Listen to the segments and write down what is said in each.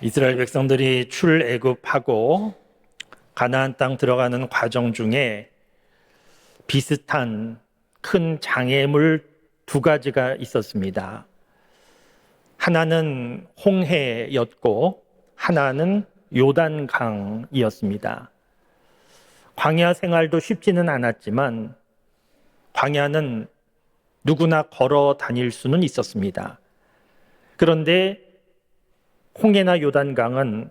이스라엘 백성들이 출애굽하고 가나안 땅 들어가는 과정 중에 비슷한 큰 장애물 두 가지가 있었습니다. 하나는 홍해였고 하나는 요단강이었습니다. 광야 생활도 쉽지는 않았지만 광야는 누구나 걸어 다닐 수는 있었습니다. 그런데 홍해나 요단강은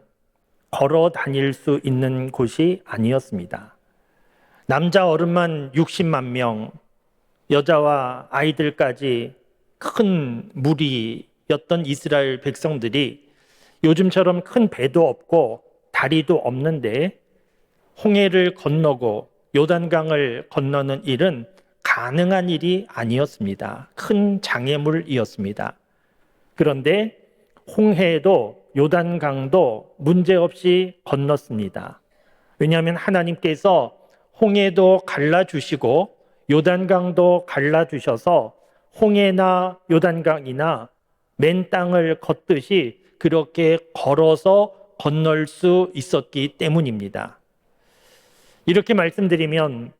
걸어 다닐 수 있는 곳이 아니었습니다. 남자 어른만 60만 명, 여자와 아이들까지 큰 무리였던 이스라엘 백성들이 요즘처럼 큰 배도 없고 다리도 없는데 홍해를 건너고 요단강을 건너는 일은 가능한 일이 아니었습니다. 큰 장애물이었습니다. 그런데 홍해도 요단강도 문제없이 건넜습니다. 왜냐하면 하나님께서 홍해도 갈라주시고 요단강도 갈라주셔서 홍해나 요단강이나 맨 땅을 걷듯이 그렇게 걸어서 건널 수 있었기 때문입니다. 이렇게 말씀드리면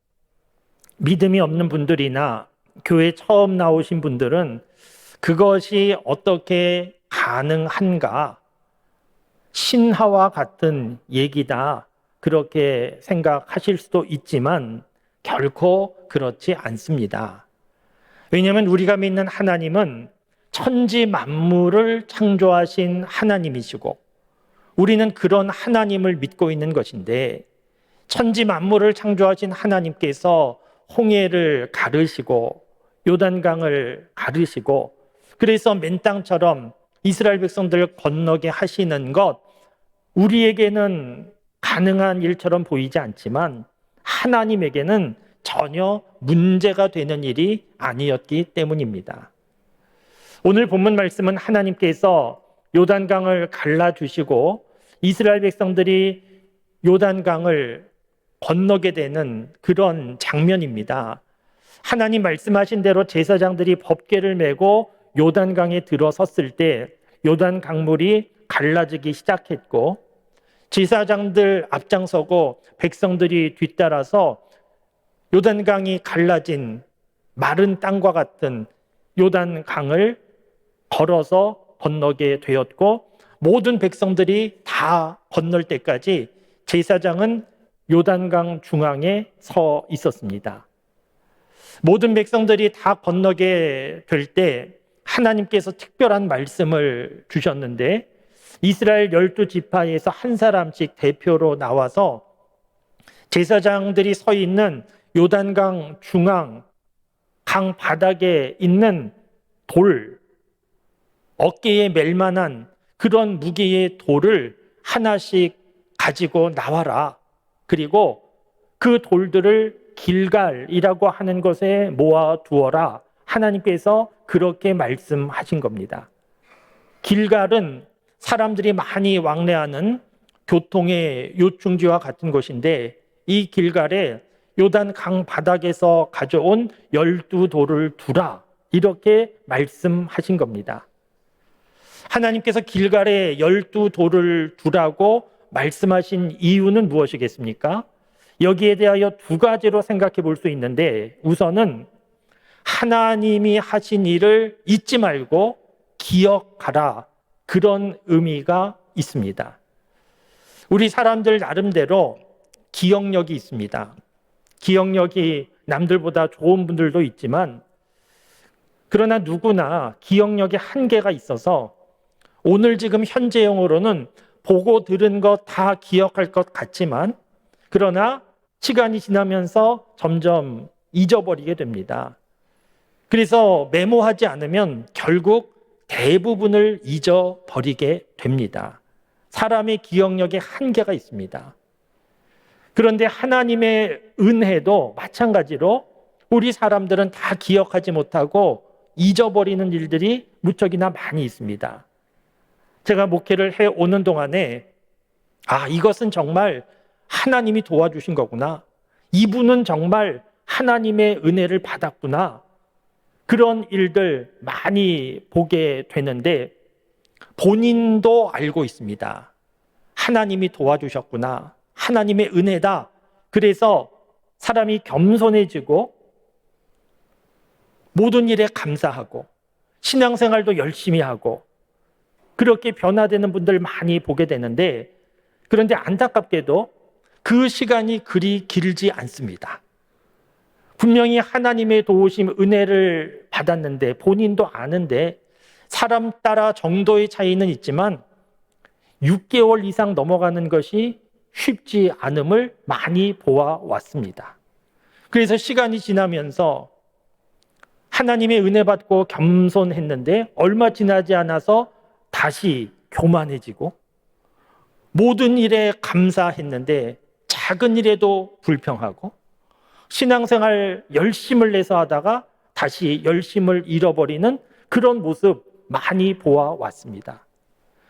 믿음이 없는 분들이나 교회 처음 나오신 분들은 그것이 어떻게 가능한가? 신화와 같은 얘기다. 그렇게 생각하실 수도 있지만 결코 그렇지 않습니다. 왜냐하면 우리가 믿는 하나님은 천지 만물을 창조하신 하나님이시고 우리는 그런 하나님을 믿고 있는 것인데 천지 만물을 창조하신 하나님께서 홍해를 가르시고 요단강을 가르시고 그래서 맨 땅처럼 이스라엘 백성들을 건너게 하시는 것 우리에게는 가능한 일처럼 보이지 않지만 하나님에게는 전혀 문제가 되는 일이 아니었기 때문입니다. 오늘 본문 말씀은 하나님께서 요단강을 갈라 주시고 이스라엘 백성들이 요단강을 건너게 되는 그런 장면입니다. 하나님 말씀하신 대로 제사장들이 법궤를 메고 요단강에 들어섰을 때 요단 강물이 갈라지기 시작했고 제사장들 앞장서고 백성들이 뒤따라서 요단강이 갈라진 마른 땅과 같은 요단강을 걸어서 건너게 되었고 모든 백성들이 다 건널 때까지 제사장은 요단강 중앙에 서 있었습니다. 모든 백성들이 다 건너게 될 때 하나님께서 특별한 말씀을 주셨는데 이스라엘 열두 지파에서 한 사람씩 대표로 나와서 제사장들이 서 있는 요단강 중앙 강 바닥에 있는 돌 어깨에 멜 만한 그런 무게의 돌을 하나씩 가지고 나와라. 그리고 그 돌들을 길갈이라고 하는 것에 모아 두어라. 하나님께서 그렇게 말씀하신 겁니다. 길갈은 사람들이 많이 왕래하는 교통의 요충지와 같은 곳인데 이 길갈에 요단 강 바닥에서 가져온 열두 돌을 두라. 이렇게 말씀하신 겁니다. 하나님께서 길갈에 열두 돌을 두라고 말씀하신 이유는 무엇이겠습니까? 여기에 대하여 두 가지로 생각해 볼 수 있는데 우선은 하나님이 하신 일을 잊지 말고 기억하라. 그런 의미가 있습니다. 우리 사람들 나름대로 기억력이 있습니다. 기억력이 남들보다 좋은 분들도 있지만 그러나 누구나 기억력에 한계가 있어서 오늘 지금 현재형으로는 보고 들은 것 다 기억할 것 같지만 그러나 시간이 지나면서 점점 잊어버리게 됩니다. 그래서 메모하지 않으면 결국 대부분을 잊어버리게 됩니다. 사람의 기억력에 한계가 있습니다. 그런데 하나님의 은혜도 마찬가지로 우리 사람들은 다 기억하지 못하고 잊어버리는 일들이 무척이나 많이 있습니다. 제가 목회를 해 오는 동안에 아, 이것은 정말 하나님이 도와주신 거구나. 이분은 정말 하나님의 은혜를 받았구나. 그런 일들 많이 보게 되는데 본인도 알고 있습니다. 하나님이 도와주셨구나. 하나님의 은혜다. 그래서 사람이 겸손해지고 모든 일에 감사하고 신앙생활도 열심히 하고 그렇게 변화되는 분들 많이 보게 되는데 그런데 안타깝게도 그 시간이 그리 길지 않습니다. 분명히 하나님의 도우심 은혜를 받았는데 본인도 아는데 사람 따라 정도의 차이는 있지만 6개월 이상 넘어가는 것이 쉽지 않음을 많이 보아왔습니다. 그래서 시간이 지나면서 하나님의 은혜 받고 겸손했는데 얼마 지나지 않아서 다시 교만해지고 모든 일에 감사했는데 작은 일에도 불평하고 신앙생활 열심을 내서 하다가 다시 열심을 잃어버리는 그런 모습 많이 보아왔습니다.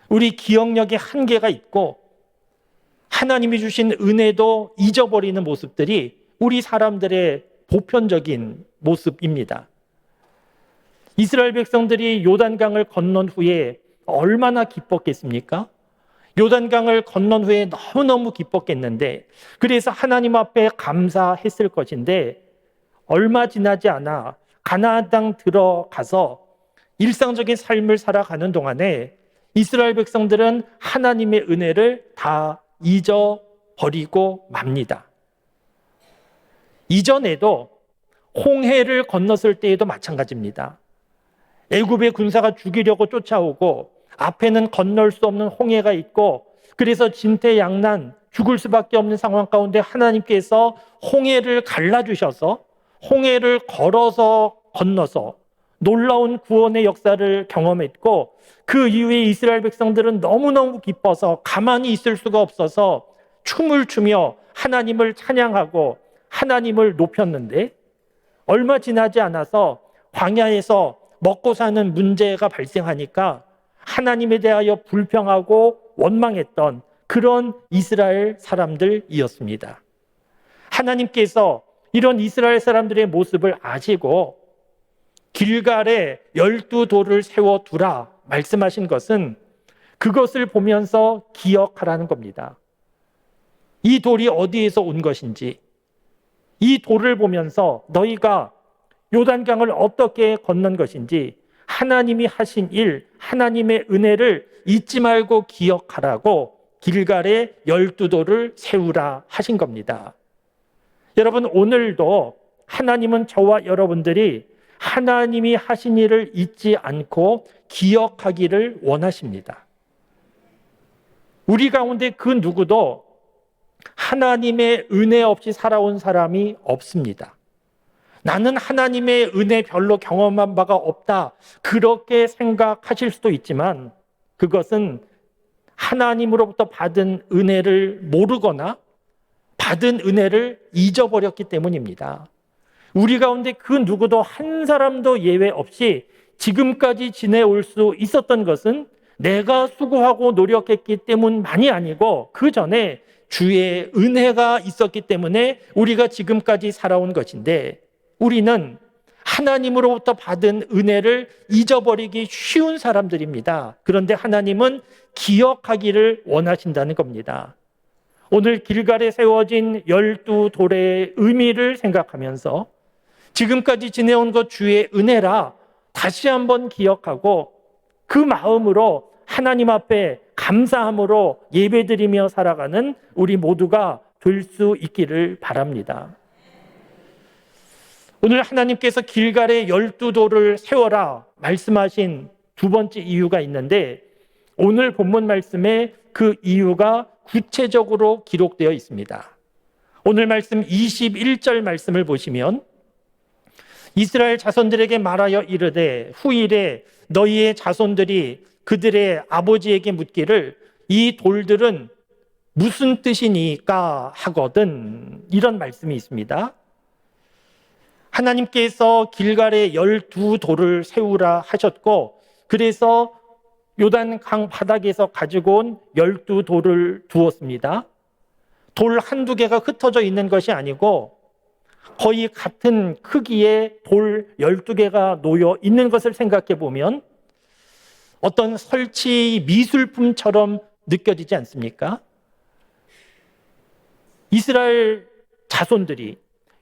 우리 기억력에 한계가 있고 하나님이 주신 은혜도 잊어버리는 모습들이 우리 사람들의 보편적인 모습입니다. 이스라엘 백성들이 요단강을 건넌 후에 얼마나 기뻤겠습니까? 요단강을 건넌 후에 너무너무 기뻤겠는데 그래서 하나님 앞에 감사했을 것인데 얼마 지나지 않아 가나안 땅 들어가서 일상적인 삶을 살아가는 동안에 이스라엘 백성들은 하나님의 은혜를 다 잊어버리고 맙니다. 이전에도 홍해를 건넜을 때에도 마찬가지입니다. 애굽의 군사가 죽이려고 쫓아오고 앞에는 건널 수 없는 홍해가 있고 그래서 진퇴양난 죽을 수밖에 없는 상황 가운데 하나님께서 홍해를 갈라주셔서 홍해를 걸어서 건너서 놀라운 구원의 역사를 경험했고 그 이후에 이스라엘 백성들은 너무너무 기뻐서 가만히 있을 수가 없어서 춤을 추며 하나님을 찬양하고 하나님을 높였는데 얼마 지나지 않아서 광야에서 먹고 사는 문제가 발생하니까 하나님에 대하여 불평하고 원망했던 그런 이스라엘 사람들이었습니다. 하나님께서 이런 이스라엘 사람들의 모습을 아시고 길갈에 열두 돌을 세워 두라 말씀하신 것은 그것을 보면서 기억하라는 겁니다. 이 돌이 어디에서 온 것인지, 이 돌을 보면서 너희가 요단강을 어떻게 건넌 것인지 하나님이 하신 일, 하나님의 은혜를 잊지 말고 기억하라고 길갈에 열두 돌을 세우라 하신 겁니다. 여러분, 오늘도 하나님은 저와 여러분들이 하나님이 하신 일을 잊지 않고 기억하기를 원하십니다. 우리 가운데 그 누구도 하나님의 은혜 없이 살아온 사람이 없습니다. 나는 하나님의 은혜 별로 경험한 바가 없다. 그렇게 생각하실 수도 있지만 그것은 하나님으로부터 받은 은혜를 모르거나 받은 은혜를 잊어버렸기 때문입니다. 우리 가운데 그 누구도 한 사람도 예외 없이 지금까지 지내올 수 있었던 것은 내가 수고하고 노력했기 때문만이 아니고 그 전에 주의 은혜가 있었기 때문에 우리가 지금까지 살아온 것인데 우리는 하나님으로부터 받은 은혜를 잊어버리기 쉬운 사람들입니다. 그런데 하나님은 기억하기를 원하신다는 겁니다. 오늘 길갈에 세워진 열두 돌의 의미를 생각하면서 지금까지 지내온 것 주의 은혜라 다시 한번 기억하고 그 마음으로 하나님 앞에 감사함으로 예배드리며 살아가는 우리 모두가 될 수 있기를 바랍니다. 오늘 하나님께서 길갈에 열두 돌을 세워라 말씀하신 두 번째 이유가 있는데 오늘 본문 말씀에 그 이유가 구체적으로 기록되어 있습니다. 오늘 말씀 21절 말씀을 보시면 이스라엘 자손들에게 말하여 이르되 후일에 너희의 자손들이 그들의 아버지에게 묻기를 이 돌들은 무슨 뜻이니까 하거든 이런 말씀이 있습니다. 하나님께서 길갈에 열두 돌을 세우라 하셨고 그래서 요단 강 바닥에서 가지고 온 열두 돌을 두었습니다. 돌 한두 개가 흩어져 있는 것이 아니고 거의 같은 크기의 돌 12개가 놓여 있는 것을 생각해 보면 어떤 설치 미술품처럼 느껴지지 않습니까? 이스라엘 자손들이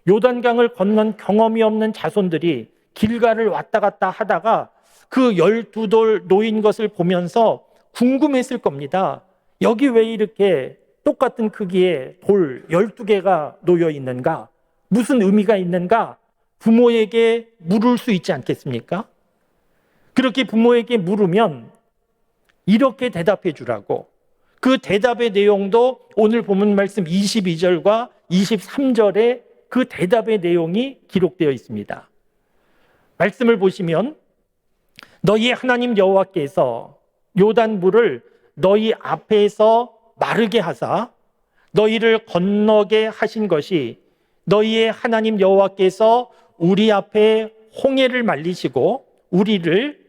요단강을 건넌 경험이 없는 자손들이 길가를 왔다 갔다 하다가 그 열두 돌 놓인 것을 보면서 궁금했을 겁니다. 여기 왜 이렇게 똑같은 크기의 돌 12개가 놓여 있는가? 무슨 의미가 있는가? 부모에게 물을 수 있지 않겠습니까? 그렇게 부모에게 물으면 이렇게 대답해 주라고. 그 대답의 내용도 오늘 본문 말씀 22절과 23절에 그 대답의 내용이 기록되어 있습니다. 말씀을 보시면 너희 하나님 여호와께서 요단 물을 너희 앞에서 마르게 하사 너희를 건너게 하신 것이 너희의 하나님 여호와께서 우리 앞에 홍해를 말리시고 우리를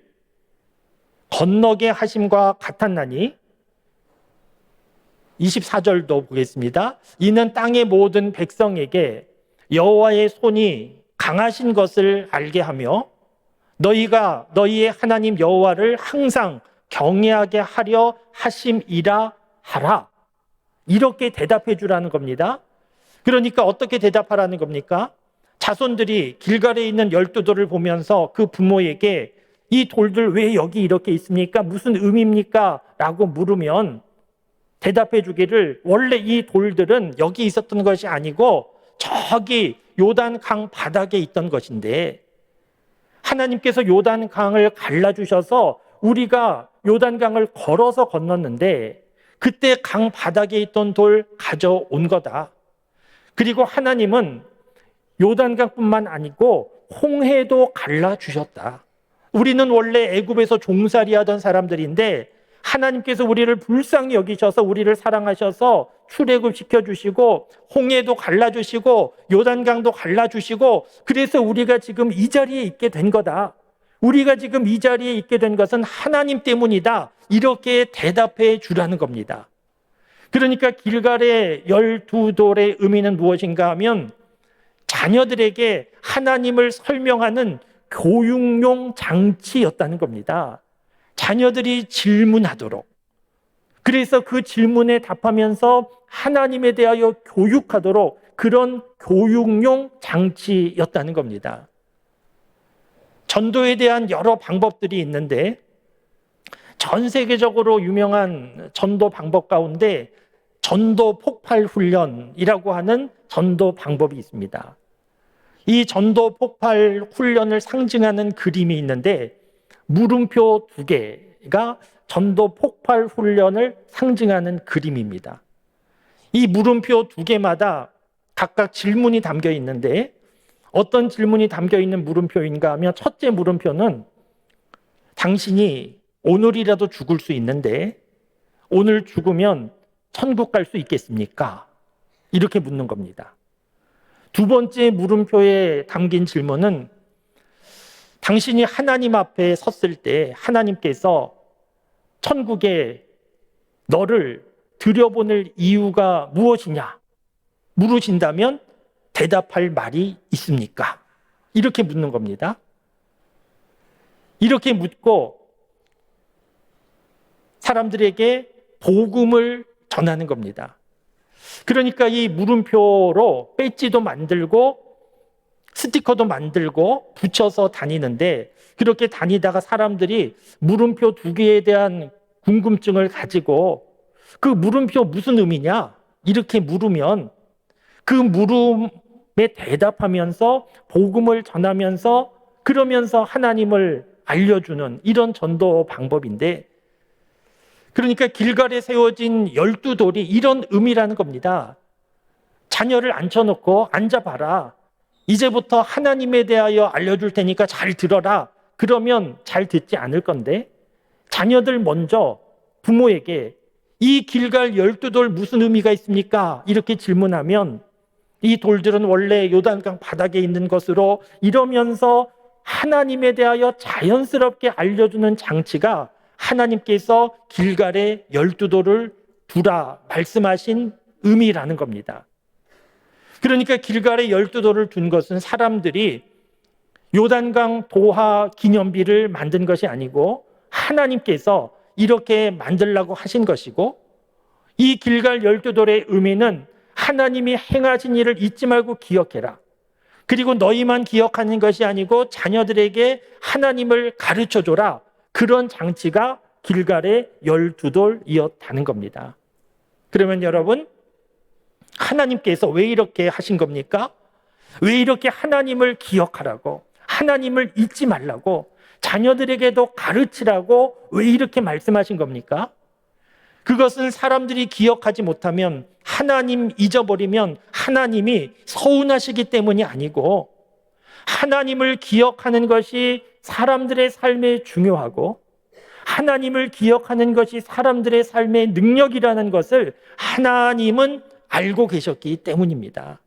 건너게 하심과 같았나니 24절도 보겠습니다. 이는 땅의 모든 백성에게 여호와의 손이 강하신 것을 알게 하며 너희가 너희의 하나님 여호와를 항상 경외하게 하려 하심이라 하라. 이렇게 대답해 주라는 겁니다. 그러니까 어떻게 대답하라는 겁니까? 자손들이 길갈에 있는 열두 돌을 보면서 그 부모에게 이 돌들 왜 여기 이렇게 있습니까? 무슨 의미입니까? 라고 물으면 대답해 주기를 원래 이 돌들은 여기 있었던 것이 아니고 저기 요단 강 바닥에 있던 것인데 하나님께서 요단 강을 갈라 주셔서 우리가 요단 강을 걸어서 건넜는데 그때 강 바닥에 있던 돌 가져온 거다. 그리고 하나님은 요단강뿐만 아니고 홍해도 갈라 주셨다. 우리는 원래 애굽에서 종살이 하던 사람들인데 하나님께서 우리를 불쌍히 여기셔서 우리를 사랑하셔서 출애굽 시켜 주시고 홍해도 갈라 주시고 요단강도 갈라 주시고 그래서 우리가 지금 이 자리에 있게 된 거다. 우리가 지금 이 자리에 있게 된 것은 하나님 때문이다. 이렇게 대답해 주라는 겁니다. 그러니까 길갈의 열두 돌의 의미는 무엇인가 하면 자녀들에게 하나님을 설명하는 교육용 장치였다는 겁니다. 자녀들이 질문하도록. 그래서 그 질문에 답하면서 하나님에 대하여 교육하도록 그런 교육용 장치였다는 겁니다. 전도에 대한 여러 방법들이 있는데 전 세계적으로 유명한 전도 방법 가운데 전도 폭발 훈련이라고 하는 전도 방법이 있습니다. 이 전도 폭발 훈련을 상징하는 그림이 있는데 물음표 두 개가 전도 폭발 훈련을 상징하는 그림입니다. 이 물음표 두 개마다 각각 질문이 담겨 있는데 어떤 질문이 담겨 있는 물음표인가 하면 첫째 물음표는 당신이 오늘이라도 죽을 수 있는데 오늘 죽으면 천국 갈 수 있겠습니까? 이렇게 묻는 겁니다. 두 번째 물음표에 담긴 질문은 당신이 하나님 앞에 섰을 때 하나님께서 천국에 너를 들여보낼 이유가 무엇이냐 물으신다면 대답할 말이 있습니까? 이렇게 묻는 겁니다. 이렇게 묻고 사람들에게 복음을 전하는 겁니다. 그러니까 이 물음표로 배지도 만들고 스티커도 만들고 붙여서 다니는데 그렇게 다니다가 사람들이 물음표 두 개에 대한 궁금증을 가지고 그 물음표 무슨 의미냐? 이렇게 물으면 그 물음에 대답하면서 복음을 전하면서 그러면서 하나님을 알려주는 이런 전도 방법인데 그러니까 길갈에 세워진 열두 돌이 이런 의미라는 겁니다. 자녀를 앉혀놓고 앉아봐라. 이제부터 하나님에 대하여 알려줄 테니까 잘 들어라. 그러면 잘 듣지 않을 건데 자녀들 먼저 부모에게 이 길갈 열두 돌 무슨 의미가 있습니까? 이렇게 질문하면 이 돌들은 원래 요단강 바닥에 있는 것으로 이러면서 하나님에 대하여 자연스럽게 알려주는 장치가 하나님께서 길갈에 열두 돌을 두라 말씀하신 의미라는 겁니다. 그러니까 길갈에 열두 돌을 둔 것은 사람들이 요단강 도하 기념비를 만든 것이 아니고 하나님께서 이렇게 만들라고 하신 것이고 이 길갈 열두 돌의 의미는 하나님이 행하신 일을 잊지 말고 기억해라. 그리고 너희만 기억하는 것이 아니고 자녀들에게 하나님을 가르쳐 줘라. 그런 장치가 길갈의 열두 돌이었다는 겁니다. 그러면 여러분, 하나님께서 왜 이렇게 하신 겁니까? 왜 이렇게 하나님을 기억하라고, 하나님을 잊지 말라고, 자녀들에게도 가르치라고 왜 이렇게 말씀하신 겁니까? 그것은 사람들이 기억하지 못하면 하나님 잊어버리면 하나님이 서운하시기 때문이 아니고 하나님을 기억하는 것이 사람들의 삶에 중요하고 하나님을 기억하는 것이 사람들의 삶의 능력이라는 것을 하나님은 알고 계셨기 때문입니다.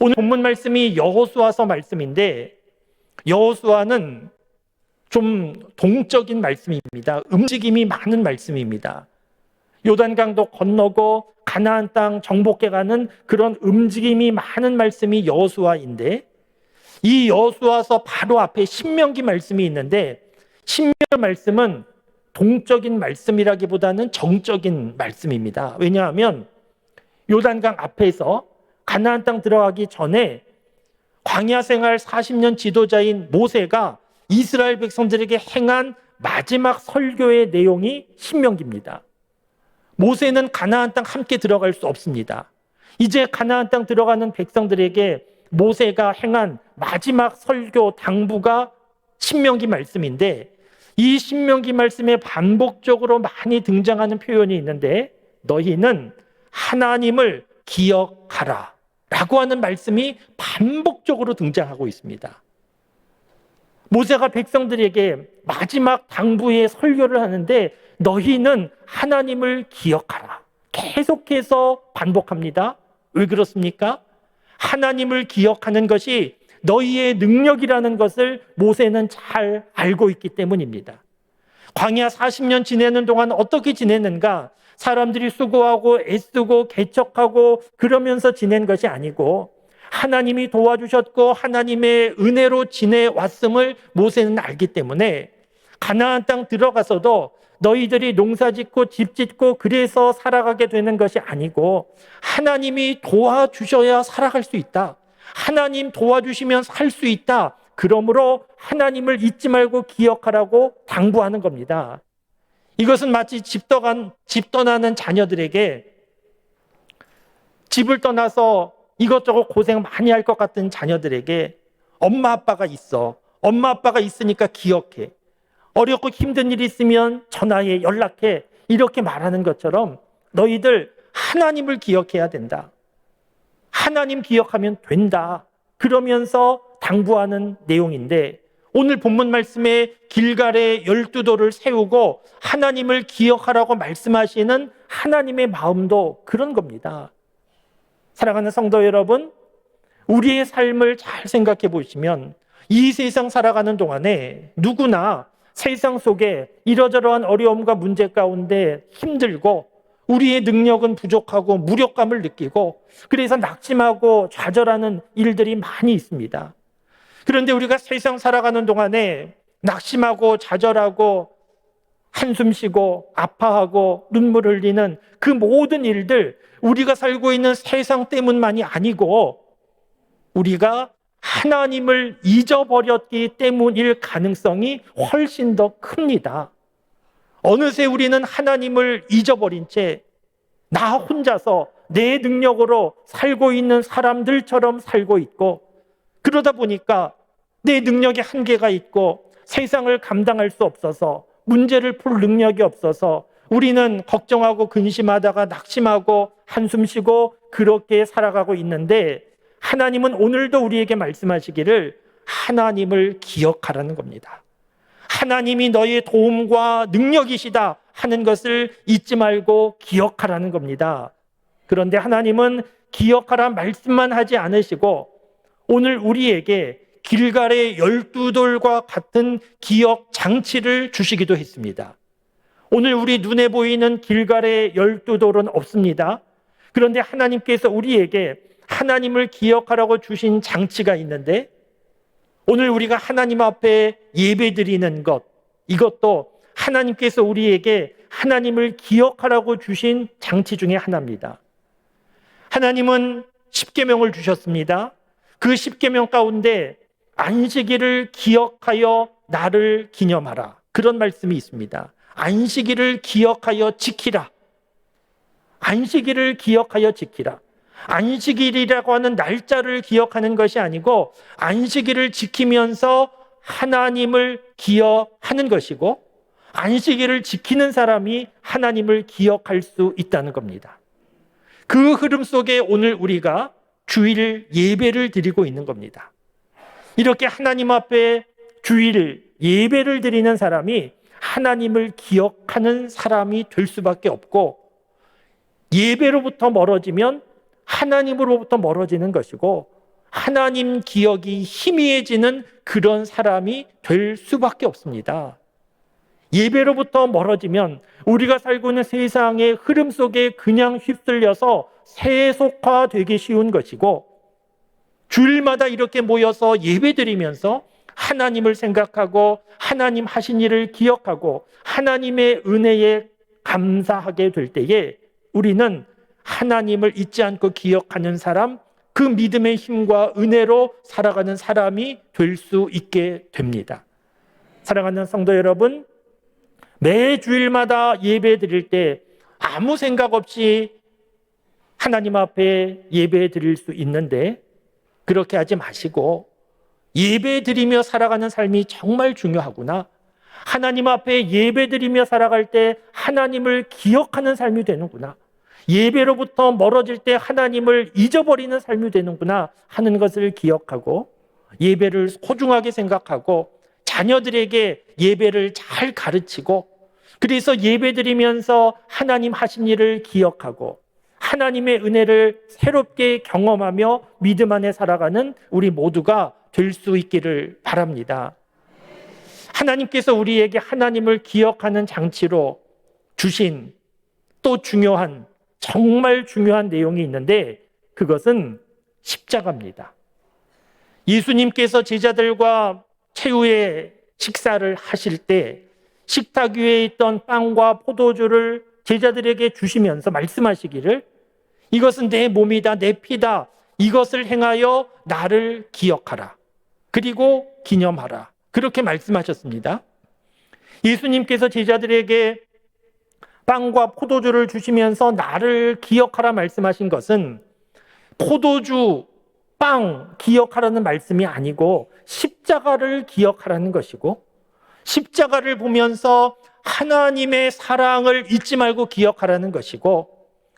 오늘 본문 말씀이 여호수아서 말씀인데 여호수아는 좀 동적인 말씀입니다. 움직임이 많은 말씀입니다. 요단강도 건너고 가나안 땅 정복해 가는 그런 움직임이 많은 말씀이 여호수아인데 이 여호수아서 바로 앞에 신명기 말씀이 있는데 신명기 말씀은 동적인 말씀이라기보다는 정적인 말씀입니다. 왜냐하면 요단강 앞에서 가나안 땅 들어가기 전에 광야 생활 40년 지도자인 모세가 이스라엘 백성들에게 행한 마지막 설교의 내용이 신명기입니다. 모세는 가나안 땅 함께 들어갈 수 없습니다. 이제 가나안 땅 들어가는 백성들에게 모세가 행한 마지막 설교 당부가 신명기 말씀인데 이 신명기 말씀에 반복적으로 많이 등장하는 표현이 있는데 너희는 하나님을 기억하라 라고 하는 말씀이 반복적으로 등장하고 있습니다. 모세가 백성들에게 마지막 당부의 설교를 하는데 너희는 하나님을 기억하라. 계속해서 반복합니다. 왜 그렇습니까? 하나님을 기억하는 것이 너희의 능력이라는 것을 모세는 잘 알고 있기 때문입니다. 광야 40년 지내는 동안 어떻게 지냈는가? 사람들이 수고하고 애쓰고 개척하고 그러면서 지낸 것이 아니고 하나님이 도와주셨고 하나님의 은혜로 지내왔음을 모세는 알기 때문에 가나안 땅 들어가서도 너희들이 농사 짓고 집 짓고 그래서 살아가게 되는 것이 아니고 하나님이 도와주셔야 살아갈 수 있다. 하나님 도와주시면 살 수 있다. 그러므로 하나님을 잊지 말고 기억하라고 당부하는 겁니다. 이것은 마치 집 떠간 집 떠나는 자녀들에게 집을 떠나서 이것저것 고생 많이 할 것 같은 자녀들에게 엄마 아빠가 있어. 엄마 아빠가 있으니까 기억해. 어렵고 힘든 일이 있으면 전화해 연락해. 이렇게 말하는 것처럼 너희들 하나님을 기억해야 된다. 하나님 기억하면 된다. 그러면서 당부하는 내용인데 오늘 본문 말씀에 길갈의 열두 돌을 세우고 하나님을 기억하라고 말씀하시는 하나님의 마음도 그런 겁니다. 사랑하는 성도 여러분, 우리의 삶을 잘 생각해 보시면 이 세상 살아가는 동안에 누구나 세상 속에 이러저러한 어려움과 문제 가운데 힘들고 우리의 능력은 부족하고 무력감을 느끼고 그래서 낙심하고 좌절하는 일들이 많이 있습니다. 그런데 우리가 세상 살아가는 동안에 낙심하고 좌절하고 한숨 쉬고 아파하고 눈물 흘리는 그 모든 일들 우리가 살고 있는 세상 때문만이 아니고 우리가 하나님을 잊어버렸기 때문일 가능성이 훨씬 더 큽니다. 어느새 우리는 하나님을 잊어버린 채 나 혼자서 내 능력으로 살고 있는 사람들처럼 살고 있고 그러다 보니까 내 능력에 한계가 있고 세상을 감당할 수 없어서 문제를 풀 능력이 없어서 우리는 걱정하고 근심하다가 낙심하고 한숨 쉬고 그렇게 살아가고 있는데 하나님은 오늘도 우리에게 말씀하시기를 하나님을 기억하라는 겁니다. 하나님이 너의 도움과 능력이시다 하는 것을 잊지 말고 기억하라는 겁니다. 그런데 하나님은 기억하라 말씀만 하지 않으시고 오늘 우리에게 길갈의 열두 돌과 같은 기억 장치를 주시기도 했습니다. 오늘 우리 눈에 보이는 길갈의 열두 돌은 없습니다. 그런데 하나님께서 우리에게 하나님을 기억하라고 주신 장치가 있는데 오늘 우리가 하나님 앞에 예배 드리는 것, 이것도 하나님께서 우리에게 하나님을 기억하라고 주신 장치 중에 하나입니다. 하나님은 십계명을 주셨습니다. 그 십계명 가운데 안식일을 기억하여 나를 기념하라. 그런 말씀이 있습니다. 안식일을 기억하여 지키라. 안식일을 기억하여 지키라. 안식일이라고 하는 날짜를 기억하는 것이 아니고 안식일을 지키면서 하나님을 기억하는 것이고 안식일을 지키는 사람이 하나님을 기억할 수 있다는 겁니다. 그 흐름 속에 오늘 우리가 주일 예배를 드리고 있는 겁니다. 이렇게 하나님 앞에 주일 예배를 드리는 사람이 하나님을 기억하는 사람이 될 수밖에 없고 예배로부터 멀어지면 하나님으로부터 멀어지는 것이고 하나님 기억이 희미해지는 그런 사람이 될 수밖에 없습니다. 예배로부터 멀어지면 우리가 살고 있는 세상의 흐름 속에 그냥 휩쓸려서 세속화되기 쉬운 것이고 주일마다 이렇게 모여서 예배드리면서 하나님을 생각하고 하나님 하신 일을 기억하고 하나님의 은혜에 감사하게 될 때에 우리는 하나님을 잊지 않고 기억하는 사람, 그 믿음의 힘과 은혜로 살아가는 사람이 될 수 있게 됩니다. 사랑하는 성도 여러분, 매 주일마다 예배 드릴 때 아무 생각 없이 하나님 앞에 예배 드릴 수 있는데 그렇게 하지 마시고 예배 드리며 살아가는 삶이 정말 중요하구나. 하나님 앞에 예배 드리며 살아갈 때 하나님을 기억하는 삶이 되는구나. 예배로부터 멀어질 때 하나님을 잊어버리는 삶이 되는구나 하는 것을 기억하고 예배를 소중하게 생각하고 자녀들에게 예배를 잘 가르치고 그래서 예배 드리면서 하나님 하신 일을 기억하고 하나님의 은혜를 새롭게 경험하며 믿음 안에 살아가는 우리 모두가 될 수 있기를 바랍니다. 하나님께서 우리에게 하나님을 기억하는 장치로 주신 또 중요한 정말 중요한 내용이 있는데 그것은 십자가입니다. 예수님께서 제자들과 최후의 식사를 하실 때 식탁 위에 있던 빵과 포도주를 제자들에게 주시면서 말씀하시기를 이것은 내 몸이다, 내 피다. 이것을 행하여 나를 기억하라. 그리고 기념하라. 그렇게 말씀하셨습니다. 예수님께서 제자들에게 빵과 포도주를 주시면서 나를 기억하라 말씀하신 것은 포도주, 빵 기억하라는 말씀이 아니고 십자가를 기억하라는 것이고 십자가를 보면서 하나님의 사랑을 잊지 말고 기억하라는 것이고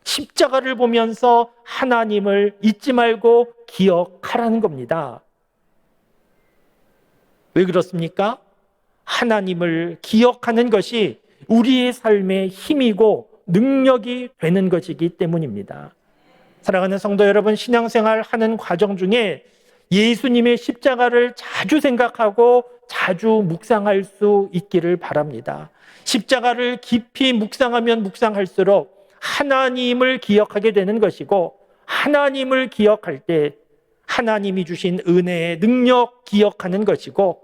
십자가를 보면서 하나님을 잊지 말고 기억하라는 겁니다. 왜 그렇습니까? 하나님을 기억하는 것이 우리의 삶의 힘이고 능력이 되는 것이기 때문입니다. 사랑하는 성도 여러분, 신앙생활 하는 과정 중에 예수님의 십자가를 자주 생각하고 자주 묵상할 수 있기를 바랍니다. 십자가를 깊이 묵상하면 묵상할수록 하나님을 기억하게 되는 것이고 하나님을 기억할 때 하나님이 주신 은혜의 능력 기억하는 것이고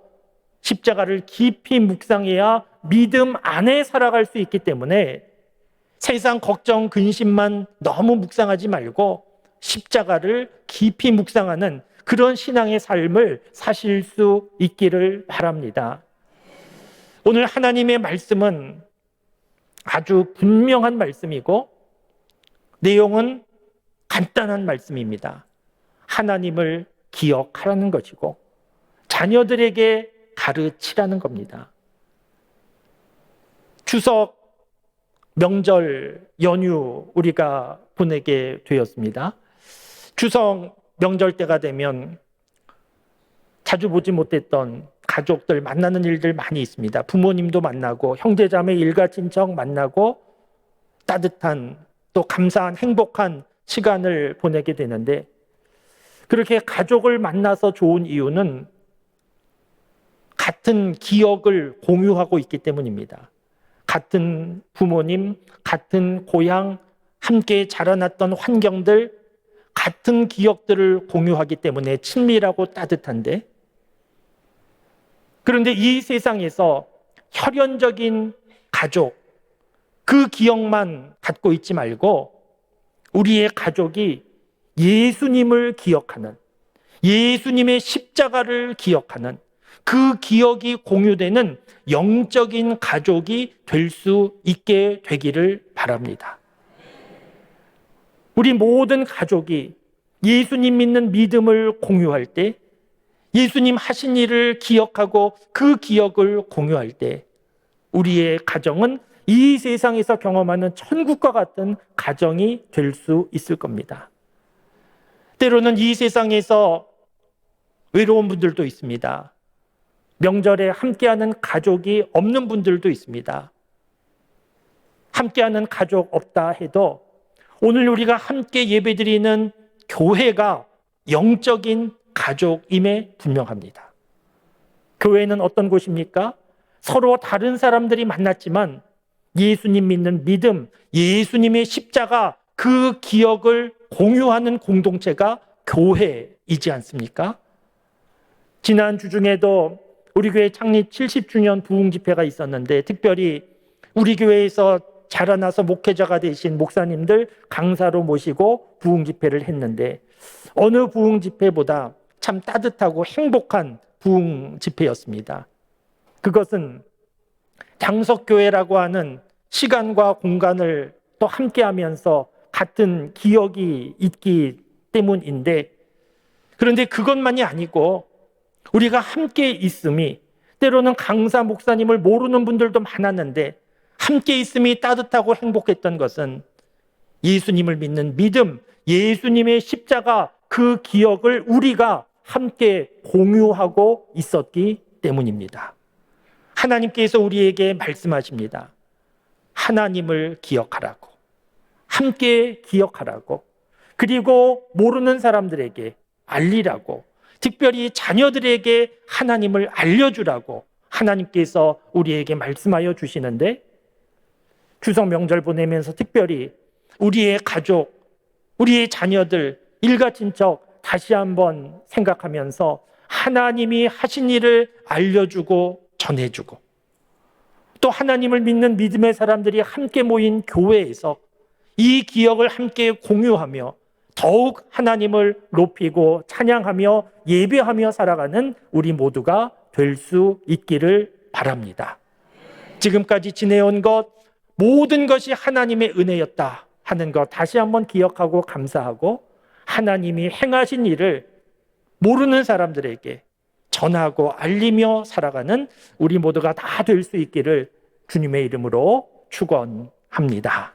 십자가를 깊이 묵상해야 믿음 안에 살아갈 수 있기 때문에 세상 걱정, 근심만 너무 묵상하지 말고 십자가를 깊이 묵상하는 그런 신앙의 삶을 사실 수 있기를 바랍니다. 오늘 하나님의 말씀은 아주 분명한 말씀이고 내용은 간단한 말씀입니다. 하나님을 기억하라는 것이고 자녀들에게 가르치라는 겁니다. 추석 명절 연휴 우리가 보내게 되었습니다. 추석 명절 때가 되면 자주 보지 못했던 가족들 만나는 일들 많이 있습니다. 부모님도 만나고 형제자매 일가 친척 만나고 따뜻한 또 감사한 행복한 시간을 보내게 되는데 그렇게 가족을 만나서 좋은 이유는 같은 기억을 공유하고 있기 때문입니다. 같은 부모님, 같은 고향, 함께 자라났던 환경들, 같은 기억들을 공유하기 때문에 친밀하고 따뜻한데, 그런데 이 세상에서 혈연적인 가족, 그 기억만 갖고 있지 말고 우리의 가족이 예수님을 기억하는 예수님의 십자가를 기억하는 그 기억이 공유되는 영적인 가족이 될 수 있게 되기를 바랍니다. 우리 모든 가족이 예수님 믿는 믿음을 공유할 때 예수님 하신 일을 기억하고 그 기억을 공유할 때 우리의 가정은 이 세상에서 경험하는 천국과 같은 가정이 될 수 있을 겁니다. 때로는 이 세상에서 외로운 분들도 있습니다. 명절에 함께하는 가족이 없는 분들도 있습니다. 함께하는 가족 없다 해도 오늘 우리가 함께 예배드리는 교회가 영적인 가족임에 분명합니다. 교회는 어떤 곳입니까? 서로 다른 사람들이 만났지만 예수님 믿는 믿음, 예수님의 십자가 그 기억을 공유하는 공동체가 교회이지 않습니까? 지난 주 중에도 우리 교회 창립 70주년 부흥 집회가 있었는데 특별히 우리 교회에서 자라나서 목회자가 되신 목사님들 강사로 모시고 부흥 집회를 했는데 어느 부흥 집회보다 참 따뜻하고 행복한 부흥 집회였습니다. 그것은 장석교회라고 하는 시간과 공간을 또 함께 하면서 같은 기억이 있기 때문인데 그런데 그것만이 아니고 우리가 함께 있음이 때로는 강사 목사님을 모르는 분들도 많았는데 함께 있음이 따뜻하고 행복했던 것은 예수님을 믿는 믿음, 예수님의 십자가 그 기억을 우리가 함께 공유하고 있었기 때문입니다. 하나님께서 우리에게 말씀하십니다. 하나님을 기억하라고. 함께 기억하라고. 그리고 모르는 사람들에게 알리라고. 특별히 자녀들에게 하나님을 알려주라고 하나님께서 우리에게 말씀하여 주시는데 추석 명절 보내면서 특별히 우리의 가족, 우리의 자녀들, 일가 친척 다시 한번 생각하면서 하나님이 하신 일을 알려주고 전해주고 또 하나님을 믿는 믿음의 사람들이 함께 모인 교회에서 이 기억을 함께 공유하며 더욱 하나님을 높이고 찬양하며 예배하며 살아가는 우리 모두가 될 수 있기를 바랍니다. 지금까지 지내온 것 모든 것이 하나님의 은혜였다 하는 것 다시 한번 기억하고 감사하고 하나님이 행하신 일을 모르는 사람들에게 전하고 알리며 살아가는 우리 모두가 다 될 수 있기를 주님의 이름으로 축원합니다.